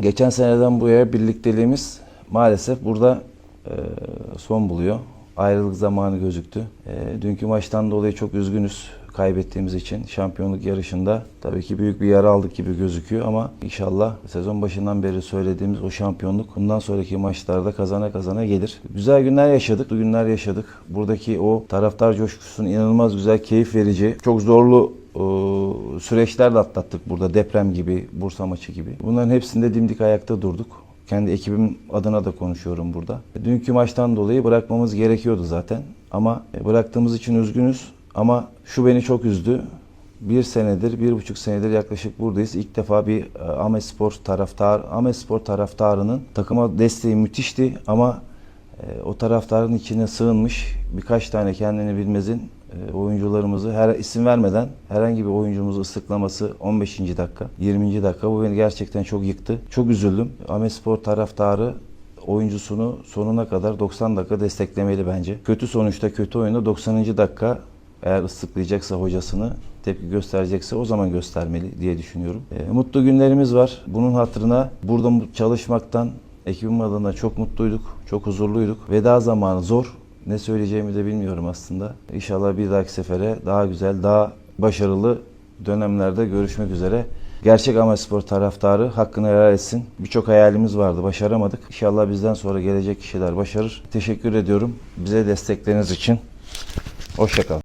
Geçen seneden bu yana birlikteliğimiz maalesef burada e, son buluyor. Ayrılık zamanı gözüktü. E, dünkü maçtan dolayı çok üzgünüz kaybettiğimiz için. Şampiyonluk yarışında tabii ki büyük bir yara aldık gibi gözüküyor ama inşallah sezon başından beri söylediğimiz o şampiyonluk bundan sonraki maçlarda kazana kazana gelir. Güzel günler yaşadık, günler yaşadık. Buradaki o taraftar coşkusunun inanılmaz güzel, keyif verici, çok zorlu süreçler de atlattık burada. Deprem gibi, Bursa maçı gibi. Bunların hepsinde dimdik ayakta durduk. Kendi ekibim adına da konuşuyorum burada. Dünkü maçtan dolayı bırakmamız gerekiyordu zaten. Ama bıraktığımız için üzgünüz. Ama şu beni çok üzdü. Bir senedir, bir buçuk senedir yaklaşık buradayız. İlk defa bir e, Ahmetspor taraftar, Ahmetspor taraftarının takıma desteği müthişti ama e, o taraftarın içine sığınmış birkaç tane kendini bilmezin e, oyuncularımızı her isim vermeden herhangi bir oyuncumuzu ıslıklaması 15. dakika, 20. dakika bu beni gerçekten çok yıktı. Çok üzüldüm. Ahmetspor taraftarı oyuncusunu sonuna kadar 90 dakika desteklemeli bence. Kötü sonuçta kötü oyunda 90. dakika eğer ıslıklayacaksa hocasını tepki gösterecekse o zaman göstermeli diye düşünüyorum. E, mutlu günlerimiz var. Bunun hatırına burada çalışmaktan ekibim adına çok mutluyduk, çok huzurluyduk. Veda zamanı zor. Ne söyleyeceğimi de bilmiyorum aslında. İnşallah bir dahaki sefere daha güzel, daha başarılı dönemlerde görüşmek üzere. Gerçek Amaspor taraftarı hakkını helal etsin. Birçok hayalimiz vardı, başaramadık. İnşallah bizden sonra gelecek kişiler başarır. Teşekkür ediyorum bize destekleriniz için. Hoşçakalın.